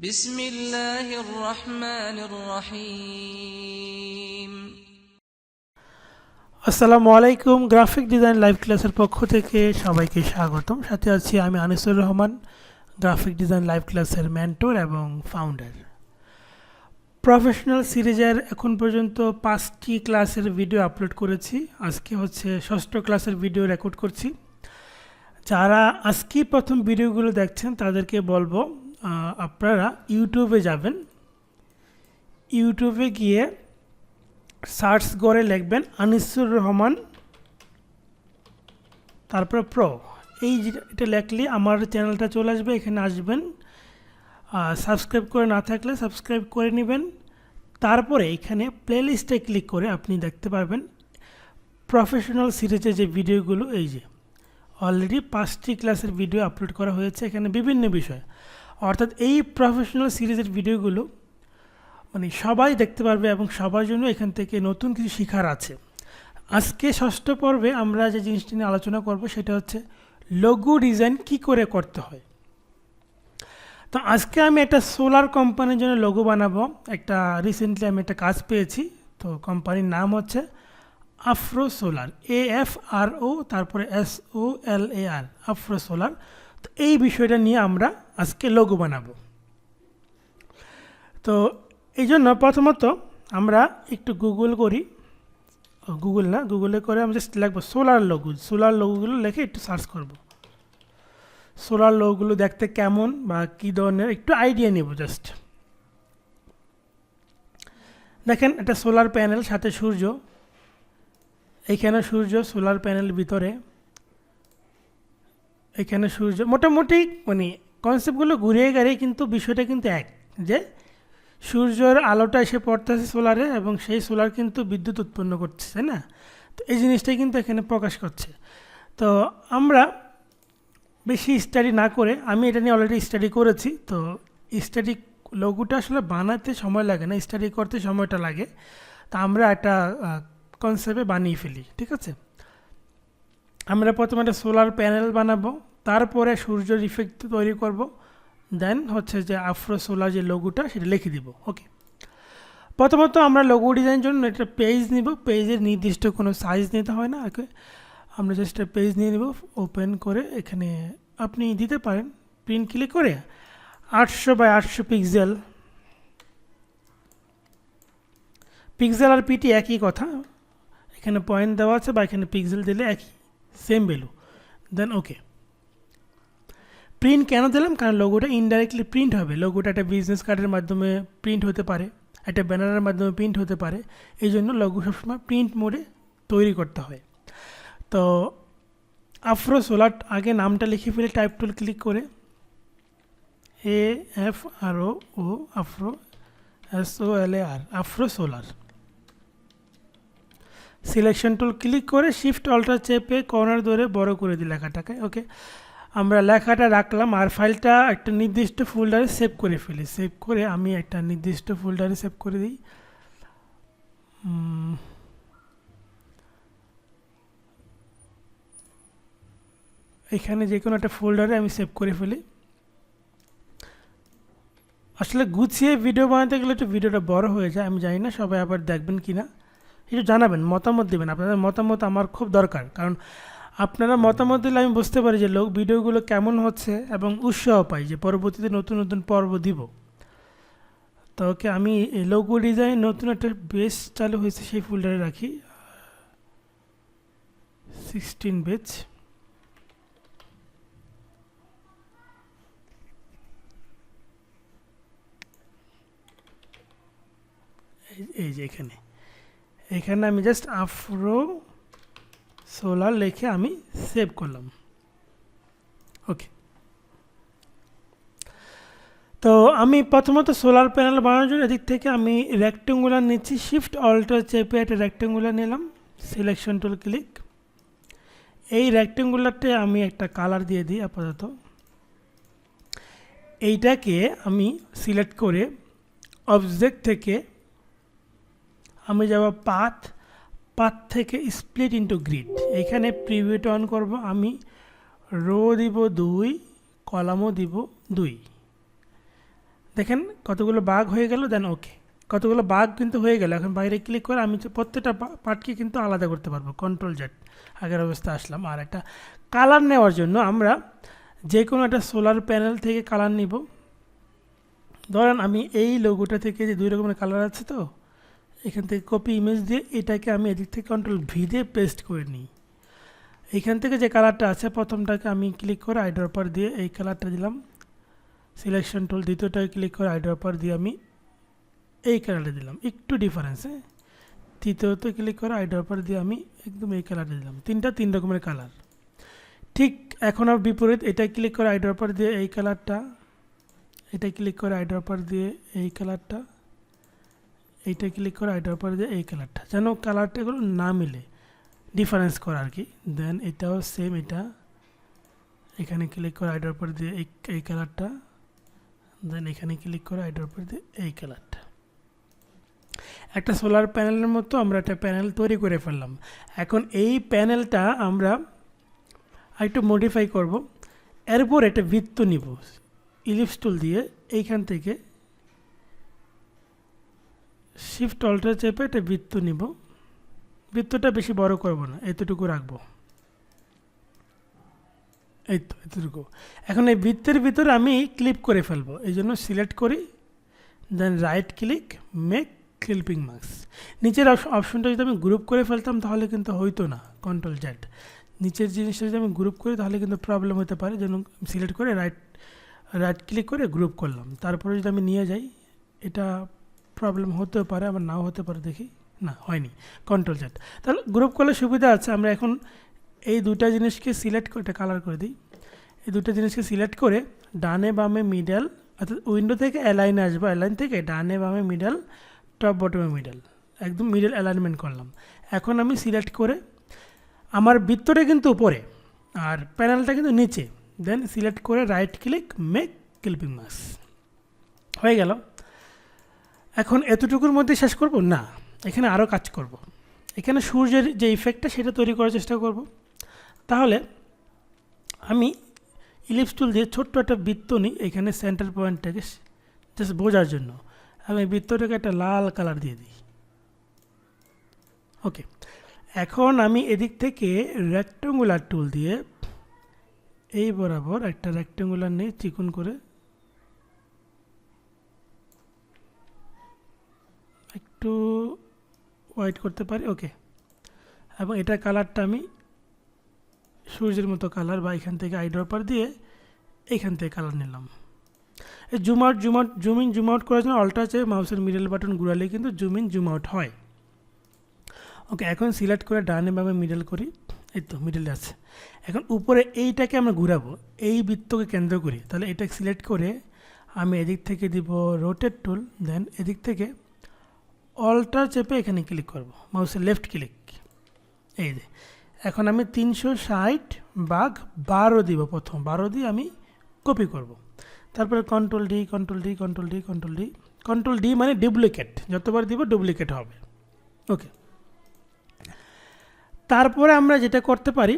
بسم الله الرحمن الرحيم আসসালামু আলাইকুম graphic design live ক্লাসের পক্ষ থেকে সবাইকে স্বাগতম সাথে আছি আমি Anisur Rahman graphic design live ক্লাসের মেন্টর এবং ফাউন্ডার প্রফেশনাল সিরিজের এখন পর্যন্ত পাঁচটি ক্লাসের ভিডিও আপলোড করেছি আজকে হচ্ছে ষষ্ঠ ক্লাসের ভিডিও রেকর্ড করছি যারা আজকে প্রথম ভিডিওগুলো দেখছেন তাদেরকে বলবো আহ, আপনারা ইউটিউবে যাবেন। ইউটিউবে গিয়ে সার্চ করে লিখবেন আনিসুর রহমান, তারপরে প্রো। এই এটা লেখলে আমার চ্যানেলটা চলে আসবে, এখানে আসবেন। সাবস্ক্রাইব করে না থাকলে সাবস্ক্রাইব করে নেবেন। তারপরে এখানে প্লেলিস্টে ক্লিক করে আপনি দেখতে পারবেন প্রফেশনাল সিরিজের যে ভিডিওগুলো, এই যে অলরেডি পাঁচটি ক্লাসের ভিডিও আপলোড করা হয়েছে। এখানে বিভিন্ন বিষয়। অর্থাৎ এই প্রফেশনাল সিরিজের ভিডিওগুলো মানে সবাই দেখতে পারবে এবং সবার জন্য এখান থেকে নতুন কিছু শেখার আছে। আজকে ষষ্ঠ পর্বে আমরা যে জিনিসটি নিয়ে আলোচনা করব সেটা হচ্ছে লঘু ডিজাইন কি করে করতে হয়। তো আজকে আমি একটা সোলার কোম্পানির জন্য লোগো বানাবো। একটা রিসেন্টলি আমি একটা কাজ পেয়েছি। তো কোম্পানির নাম হচ্ছে Afro solar A F R O তারপরে S O L A R Afro solar তো এই বিষয়টা নিয়ে আমরা আজকে লোগো বানাবো। তো এই জন্য প্রথমত আমরা একটু গুগল করি। গুগল না গুগলে করে আমি জাস্ট লিখব সোলার লোগো সোলার লোগোগুলো লিখে একটু সার্চ করব। সোলার লোগোগুলো দেখতে কেমন বা কী ধরনের, একটু আইডিয়া নেব জাস্ট দেখেন একটা সোলার প্যানেল সাথে সূর্য। এইখানে সূর্য সোলার প্যানেল ভিতরে। এখানে সূর্য, মোটামুটি মানে কনসেপ্টগুলো ঘুরিয়ে গাড়িয়ে কিন্তু বিষয়টা কিন্তু এক, যে সূর্যের আলোটা এসে পড়তেছে সোলারে এবং সেই সোলার কিন্তু বিদ্যুৎ উৎপন্ন করছে তাই না? তো এই জিনিসটাই কিন্তু এখানে প্রকাশ করছে। তো আমরা বেশি স্টাডি না করে, আমি এটা নিয়ে অলরেডি স্টাডি করেছি, তো স্টাডি লঘুটা আসলে বানাতে সময় লাগে না স্টাডি করতে সময়টা লাগে। তা আমরা একটা কনসেপ্টে বানিয়ে ফেলি, ঠিক আছে? আমরা প্রথমে একটা সোলার প্যানেল বানাবো, তারপরে সূর্যের ইফেক্ট তৈরি করব দেন হচ্ছে যে আফ্রো সোলার যে লোগোটা সেটা লিখে দিব ওকে প্রথমত আমরা লোগো ডিজাইন জন্য একটা পেজ নিব পেজের নির্দিষ্ট কোনো সাইজ নিতে হয় না ওকে আমরা জাস্ট একটা পেজ নিয়ে নেব ওপেন করে এখানে আপনি দিতে পারেন প্রিন্ট ক্লিক করে আটশো বাই আটশো পিক্সেল পিক্সেল আর পিটি একই কথা, এখানে পয়েন্ট দেওয়া আছে বা এখানে পিক্সেল দিলে একই। Same value then okay print কেন দিলাম? কারণ লোগোটা ইনডাইরেক্টলি প্রিন্ট হবে। লোগোটা একটা বিজনেস কার্ডের মাধ্যমে প্রিন্ট হতে পারে, একটা ব্যানারের মাধ্যমে প্রিন্ট হতে পারে। এই জন্য লোগো সবসময় প্রিন্ট মোডে তৈরি করতে হয়। তো আফ্রো সোলার আগে নামটা লিখে ফেলে টাইপ টুল ক্লিক করে A F R O Afro S O L A R Afro solar selection tool click করে শিফট অল্টার চেপে কর্নার ধরে বড় করে দিই লেখাটাকে ওকে আমরা লেখাটা রাখলাম আর ফাইলটা একটা নির্দিষ্ট ফোল্ডারে সেভ করে ফেলি। সেভ করে আমি একটা নির্দিষ্ট ফোল্ডারে সেভ করে দিই। এখানে যে কোনো একটা ফোল্ডারে আমি সেভ করে ফেলি। আসলে গুছিয়ে ভিডিও বানাতে গেলে একটু ভিডিওটা বড় হয়ে যায়, আমি জানি না সবাই আবার দেখবেন কি না একটু জানাবেন, মতামত দেবেন। আপনাদের মতামত আমার খুব দরকার। কারণ আপনারা মতামত দিলে আমি বুঝতে পারি যে লোক ভিডিওগুলো কেমন হচ্ছে এবং উৎসাহ পাই যে পরবর্তীতে নতুন নতুন পর্ব দিব। তো ওকে, আমি লোগো ডিজাইন নতুন একটা বেস চালু হয়েছে, সেই ফোল্ডারে রাখি। সিক্সটিন বেচ এই যে এখানে। এখানে আমি জাস্ট আফ্রো সোলার লিখে আমি সেভ করলাম। ওকে তো আমি প্রথমত সোলার প্যানেল বানানোর জন্য এদিক থেকে আমি রেক্টেঙ্গুলার নিচ্ছি শিফট অল্টার চেপে একটা রেক্টেঙ্গুলার নিলাম সিলেকশন টুল ক্লিক এই রেক্টেঙ্গুলারটে আমি একটা কালার দিয়ে দিই আপাতত। এইটাকে আমি সিলেক্ট করে অবজেক্ট থেকে আমি যাব পাথ পাথ থেকে স্প্লিট ইন্টু গ্রিড এখানে প্রিভিউট অন করব আমি। রো দিব দুই, কলামও দিব দুই। দেখেন কতগুলো বাঘ হয়ে গেল দেন ওকে কতগুলো বাঘ কিন্তু হয়ে গেল। এখন বাইরে ক্লিক করে আমি প্রত্যেকটা পার্টকে কিন্তু আলাদা করতে পারব। কন্ট্রোল জেড আগের অবস্থা আসলাম। আর একটা কালার নেওয়ার জন্য আমরা যে কোনো একটা সোলার প্যানেল থেকে কালার নিব। ধরেন আমি এই লোগোটা থেকে যে দুই রকমের কালার আছে তো এখান থেকে কপি ইমেজ দিয়ে এটাকে আমি এদিক থেকে কন্ট্রোল ভি দিয়ে পেস্ট করে নিই। এইখান থেকে যে কালারটা আছে, প্রথমটাকে আমি ক্লিক করে আইড্রপার দিয়ে এই কালারটা দিলাম। সিলেকশন টুল দ্বিতীয়টাকে ক্লিক করে আইড্রপার দিয়ে আমি এই কালারটা দিলাম। একটু ডিফারেন্স হ্যাঁ? তৃতীয়ত ক্লিক করে আইড্রপার দিয়ে আমি একদম এই কালারটা দিলাম। তিনটা তিন রকমের কালার ঠিক এখন আর বিপরীত এটা ক্লিক করে আইড্রপার দিয়ে এই কালারটা এটা ক্লিক করে আইড্রপার দিয়ে এই কালারটা এইটা ক্লিক করে আইড্রপার দিয়ে এই কালারটা যেন কালারটা এগুলো না মিলে। ডিফারেন্স করা আর কি দেন এটাও সেম এটা। এখানে ক্লিক করে আইড্রপার দিয়ে এই এই কালারটা দেন এখানে ক্লিক করে আইড্রপার দিয়ে এই কালারটা একটা সোলার প্যানেলের মতো আমরা একটা প্যানেল তৈরি করে ফেললাম। এখন এই প্যানেলটা আমরা একটু মডিফাই করব। এরপর একটা বৃত্ত নিব। ইলিপস টুল দিয়ে এইখান থেকে শিফট অল্টার চেপে একটা বৃত্ত নিব। বৃত্তটা বেশি বড় করব না, এতটুকু রাখব। এই তো, এতটুকু। এখন এই বৃত্তের ভিতরে আমি ক্লিপ করে ফেলব, এই জন্য সিলেক্ট করি then right click make clipping mask নিচের অপশনটা যদি আমি গ্রুপ করে ফেলতাম, তাহলে কিন্তু হইতো না কন্ট্রোল জ্যাট নিচের জিনিসটা যদি আমি গ্রুপ করি, তাহলে কিন্তু প্রবলেম হতে পারে যেন সিলেক্ট করে রাইট রাইট ক্লিক করে গ্রুপ করলাম। তারপরে যদি আমি নিয়ে যাই, এটা প্রবলেম হতেও পারে, আবার নাও হতে পারে দেখি। না, হয়নি। কন্ট্রোল জেড তাহলে গ্রুপ করলে সুবিধা আছে, আমরা এখন এই দুটা জিনিসকে সিলেক্ট করে, এটা কালার করে দিই। এই দুটো জিনিসকে সিলেক্ট করে ডানে বামে মিডল অর্থাৎ উইন্ডো থেকে অ্যালাইন আসব। অ্যালাইন থেকে ডানে বামে মিডল টপ বটমে মিডল একদম মিডল অ্যালাইনমেন্ট করলাম। এখন আমি সিলেক্ট করে, আমার বৃত্তটা কিন্তু উপরে, আর প্যানেলটা কিন্তু নিচে। দেন সিলেক্ট করে right click make clipping mask হয়ে গেল। এখন এতটুকুর মধ্যে শেষ করব? না। এখানে আরও কাজ করব। এখানে সূর্যের যে ইফেক্টটা সেটা তৈরি করার চেষ্টা করব। তাহলে আমি ইলিপস টুল দিয়ে ছোট্ট একটা বৃত্ত নিই এখানে সেন্টার পয়েন্টটাকে জাস্ট বোঝার জন্য। আমি বৃত্তটাকে একটা লাল কালার দিয়ে দিই। ওকে এখন আমি এদিক থেকে রেক্টেঙ্গুলার টুল দিয়ে এই বরাবর একটা রেক্টেঙ্গুলার নিয়ে চিকুন করে একটু হোয়াইট করতে পারি ওকে এবং এটা কালারটা আমি সূর্যের মতো কালার বা এখান থেকে আইড্রপার দিয়ে এইখান থেকে কালার নিলাম। এই zoom out zoom out zoom in zoom out করার জন্য অল্টা আছে মাউসের মিডল বাটন ঘুরালে কিন্তু জুম ইন জুম আউট হয়। ওকে এখন সিলেক্ট করে ডানে বামে মিডল করি, এই তো মিডলে আছে। এখন উপরে এইটাকে আমরা ঘুরাবো, এই বৃত্তকে কেন্দ্র করি, তাহলে এটা সিলেক্ট করে আমি এদিক থেকে দিব রোটেট টুল দেন এদিক থেকে অল্টার চেপে এখানে ক্লিক করব। মাউসের লেফট ক্লিক এই যে, এখন আমি তিনশো ষাট বাঘ বারো দিব প্রথম। বারো দিয়ে আমি কপি করব। তারপরে control D control D control D control D control D মানে ডুপ্লিকেট যতবার দিব ডুপ্লিকেট হবে। ওকে তারপরে আমরা যেটা করতে পারি,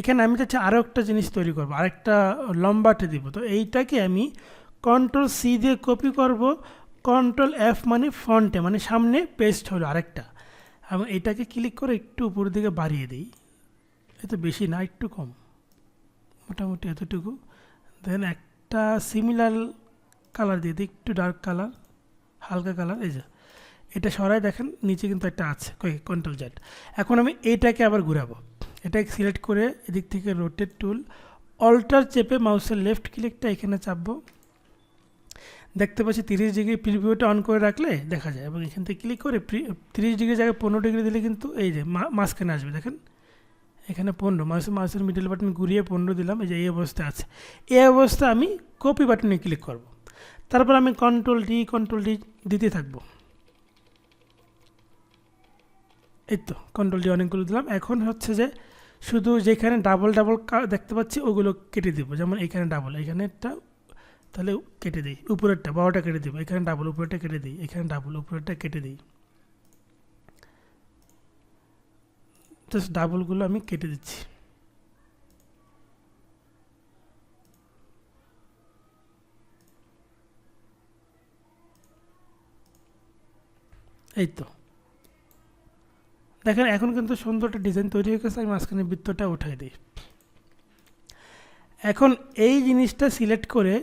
এখানে আমি চাচ্ছি আরও একটা জিনিস তৈরি করব। আরেকটা লম্বাটে দিব। তো এইটাকে আমি কন্ট্রোল সি দিয়ে কপি করব। কন্ট্রোল এফ মানে ফ্রন্টে মানে সামনে পেস্ট হলো আরেকটা। এবং এটাকে ক্লিক করে একটু উপর দিকে বাড়িয়ে দিই। এত বেশি না, একটু কম। মোটামুটি এতটুকু। দেন একটা সিমিলার কালার দিয়ে দিই, একটু ডার্ক কালার হালকা কালার এই যে। এটা সরাই দেখেন, নিচে কিন্তু একটা আছে কন্ট্রোল জেড এখন আমি এইটাকে আবার ঘুরাবো। এটাকে সিলেক্ট করে এদিক থেকে রোটেট টুল অল্টার চেপে মাউসের লেফট ক্লিকটা এখানে চাপবো। দেখতে পাচ্ছি তিরিশ ডিগ্রি প্রিভিউটা অন করে রাখলে দেখা যায় এবং এখান থেকে ক্লিক করে তিরিশ ডিগ্রি জায়গায় পনেরো ডিগ্রি দিলে কিন্তু এই যে মাঝখানে আসবে, দেখেন? এখানে পনেরো মাউস মাউসের মিডল বাটন ঘুরিয়ে পনেরো দিলাম, এই যে এই অবস্থা আছে। এই অবস্থা আমি কপি বাটনে ক্লিক করব। তারপর আমি কন্ট্রোল ডি কন্ট্রোল ডি দিতে থাকব। এই তো কন্ট্রোল ডি অনেকগুলো দিলাম। এখন হচ্ছে যে শুধু যেখানে ডাবল ডাবল দেখতে পাচ্ছি, ওগুলো কেটে দিব। যেমন এখানে ডাবল এখানে একটা তাহলে কেটে দিই। উপরেরটা বারোটা কেটে দিব। এখানে ডাবল উপরেরটা কেটে দিই। এখানে ডাবল উপরেরটা কেটে দিই। জাস্ট ডাবলগুলো আমি কেটে দিচ্ছি। এই তো। দেখেন, এখন কিন্তু সুন্দর একটা ডিজাইন তৈরি হয়ে গেছে। আমি মাঝখানে বৃত্তটা উঠাই দিই। এখন এই জিনিসটা সিলেক্ট করে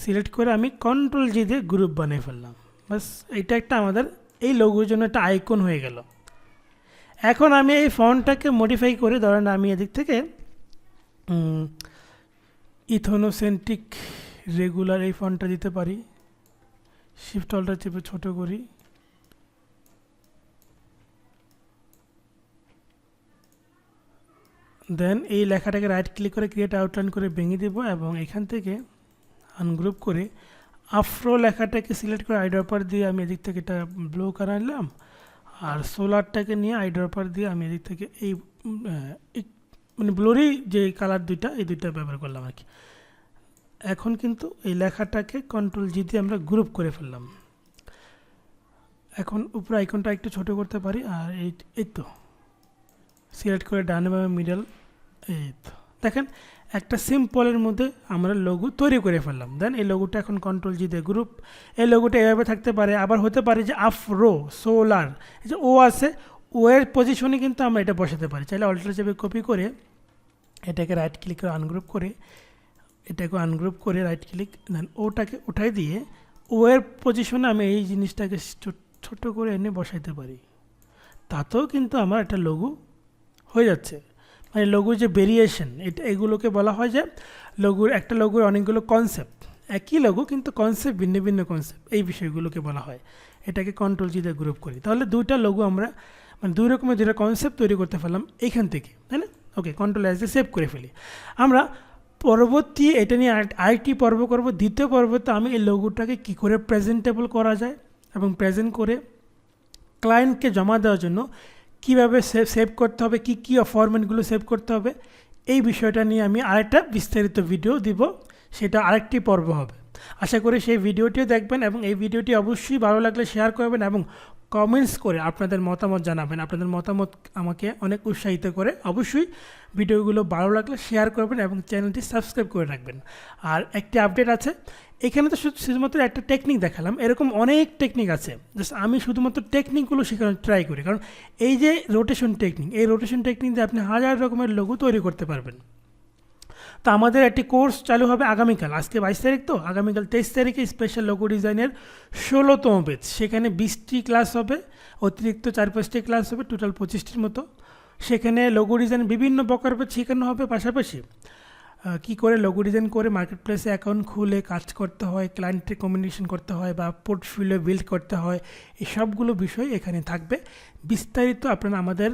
সিলেক্ট করে আমি কন্ট্রোল জি দিয়ে গ্রুপ বানিয়ে ফেললাম। বাস এটা একটা আমাদের, এই লোগোর জন্য একটা আইকন হয়ে গেল। এখন আমি এই ফন্টটাকে মডিফাই করে, ধরেন আমি এদিক থেকে ইথোনোসেন্ট্রিক রেগুলার এই ফন্টটা দিতে পারি। শিফট অলটা চেপে ছোটো করি। দেন এই লেখাটাকে রাইট ক্লিক করে ক্রিয়েট আউটলাইন করে ভেঙে দেবো এবং এখান থেকে আনগ্রুপ করে আফ্রো লেখাটাকে সিলেক্ট করে আইড্রপার দিয়ে আমি এদিক থেকে এটা ব্লু আনলাম আর সোলারটাকে নিয়ে আইড্রপার দিয়ে আমি এদিক থেকে এই মানে ব্লোরি যে কালার দুইটা, এই দুইটা ব্যবহার করলাম আর কি। এখন কিন্তু এই লেখাটাকে কন্ট্রোল জি দিয়ে আমরা গ্রুপ করে ফেললাম। এখন উপরে আইকনটা একটু ছোট করতে পারি আর এই এই তো। সিলেক্ট করে ডানে বা মিডল এই তো। দেখেন একটা সিম্পলের মধ্যে আমরা লঘু তৈরি করে ফেললাম। দেন এই লঘুটা এখন কন্ট্রোল জি গ্রুপ এই লঘুটা এভাবে থাকতে পারে। আবার হতে পারে যে আফরো সোলার যে ও আছে ও এর পজিশনে কিন্তু আমরা এটা বসাতে পারি। চাইলে অল্টার চেপে কপি করে এটাকে রাইট ক্লিক করে আনগ্রুপ করে, এটাকে আনগ্রুপ করে রাইট ক্লিক দেন ওটাকে উঠাই দিয়ে ও এর পজিশনে আমি এই জিনিসটাকে ছোট করে এনে বসাইতে পারি। তাতেও কিন্তু আমার একটা লঘু হয়ে যাচ্ছে। মানে লঘুর যে ভেরিয়েশন এটা এগুলোকে বলা হয় যে লঘুর, একটা লঘুর অনেকগুলো কনসেপ্ট একই লঘু কিন্তু কনসেপ্ট ভিন্ন ভিন্ন কনসেপ্ট এই বিষয়গুলোকে বলা হয়। এটাকে কন্ট্রোল জিতে গ্রুপ করি। তাহলে দুইটা লঘু আমরা মানে দুই রকমের দুইটা কনসেপ্ট তৈরি করতে পারলাম এইখান থেকে, তাই না? ওকে কন্ট্রোল অ্যাজ সেভ করে ফেলি। আমরা পরবর্তী, এটা নিয়ে আরেক- আরেকটি পর্ব করব। দ্বিতীয় পর্বতে আমি এই লঘুটাকে কী করে প্রেজেন্টেবল করা যায় এবং প্রেজেন্ট করে ক্লায়েন্টকে জমা দেওয়ার জন্য কীভাবে সেভ সেভ করতে হবে, কি, কী ফরম্যাটগুলো সেভ করতে হবে, এই বিষয়টা নিয়ে আমি আরেকটা বিস্তারিত ভিডিও দিব, সেটা আরেকটি পর্ব হবে। আশা করি সেই ভিডিওটিও দেখবেন এবং এই ভিডিওটি অবশ্যই ভালো লাগলে শেয়ার করবেন এবং কমেন্টস করে আপনাদের মতামত জানাবেন। আপনাদের মতামত আমাকে অনেক উৎসাহিত করে। অবশ্যই ভিডিওগুলো ভালো লাগলে শেয়ার করবেন এবং চ্যানেলটি সাবস্ক্রাইব করে রাখবেন। আর একটি আপডেট আছে, এখানে তো শুধু- শুধুমাত্র একটা টেকনিক দেখালাম। এরকম অনেক টেকনিক আছে। জাস্ট আমি শুধুমাত্র টেকনিকগুলো শেখানোর ট্রাই করি। কারণ এই যে রোটেশন টেকনিক এই রোটেশন টেকনিক দিয়ে আপনি হাজার রকমের লোগো তৈরি করতে পারবেন। তো আমাদের একটি কোর্স চালু হবে আগামীকাল। আজকে বাইশ তারিখ তো? আগামীকাল তেইশ তারিখে স্পেশাল লোগো ডিজাইনের ষোলোতম বেচ সেখানে বিশটি ক্লাস হবে, অতিরিক্ত চার পাঁচটি ক্লাস হবে টোটাল পঁচিশটির মতো। সেখানে লোগো ডিজাইন বিভিন্ন প্রকার শেখানো হবে পাশাপাশি। কী করে লোগো ডিজাইন করে মার্কেট প্লেসে অ্যাকাউন্ট খুলে কাজ করতে হয় ক্লায়েন্টের কমিউনিকেশন করতে হয় বা পোর্টফোলিও বিল্ড করতে হয়, এই সবগুলো বিষয় এখানে থাকবে। বিস্তারিত আপনারা আমাদের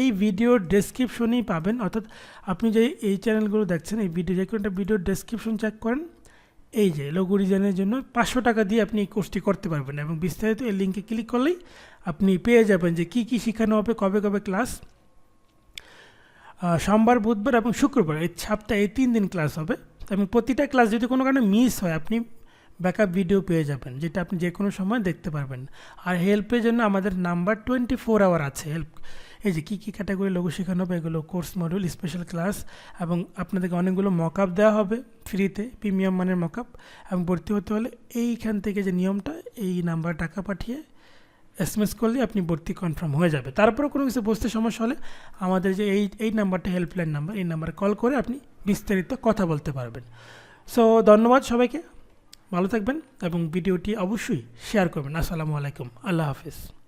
এই ভিডিওর ডেসক্রিপশনেই পাবেন। অর্থাৎ আপনি যে এই চ্যানেলগুলো দেখছেন, এই ভিডিও যে কোনো একটা ভিডিওর ডেসক্রিপশন চেক করেন, এই যে লোগো ডিজাইনের জন্য পাঁচশো টাকা দিয়ে আপনি এই কোর্সটি করতে পারবেন। এবং বিস্তারিত এই লিঙ্কে ক্লিক করলেই আপনি পেয়ে যাবেন যে কী কী শেখানো হবে, কবে কবে ক্লাস সোমবার, বুধবার এবং শুক্রবার, এই সপ্তাহে এই তিন দিন ক্লাস হবে। এবং প্রতিটা ক্লাস যদি কোনো কারণে মিস হয়, আপনি ব্যাকআপ ভিডিও পেয়ে যাবেন, যেটা আপনি যে কোনো সময় দেখতে পারবেন। আর হেল্পের জন্য আমাদের নাম্বার টোয়েন্টি ফোর আওয়ার আছে। হেল্প এই যে কী কী ক্যাটাগরি লোগো শেখানো হবে, এগুলো কোর্স মডিউল স্পেশাল ক্লাস এবং আপনাদেরকে অনেকগুলো মক আপ দেওয়া হবে ফ্রিতে প্রিমিয়াম মানের মক আপ এবং ভর্তি হতে হলে এইখান থেকে যে নিয়মটা, এই নাম্বার টাকা পাঠিয়ে এস এম এস করলে আপনি ভর্তি কনফার্ম হয়ে যাবে। তারপরে কোনো কিছু বসতে সমস্যা হলে আমাদের যে এই এই নাম্বারটা হেল্পলাইন নাম্বার এই নাম্বারে কল করে আপনি বিস্তারিত কথা বলতে পারবেন। সো ধন্যবাদ সবাইকে। ভালো থাকবেন এবং ভিডিওটি অবশ্যই শেয়ার করবেন। আসসালামু আলাইকুম। আল্লাহ হাফিজ।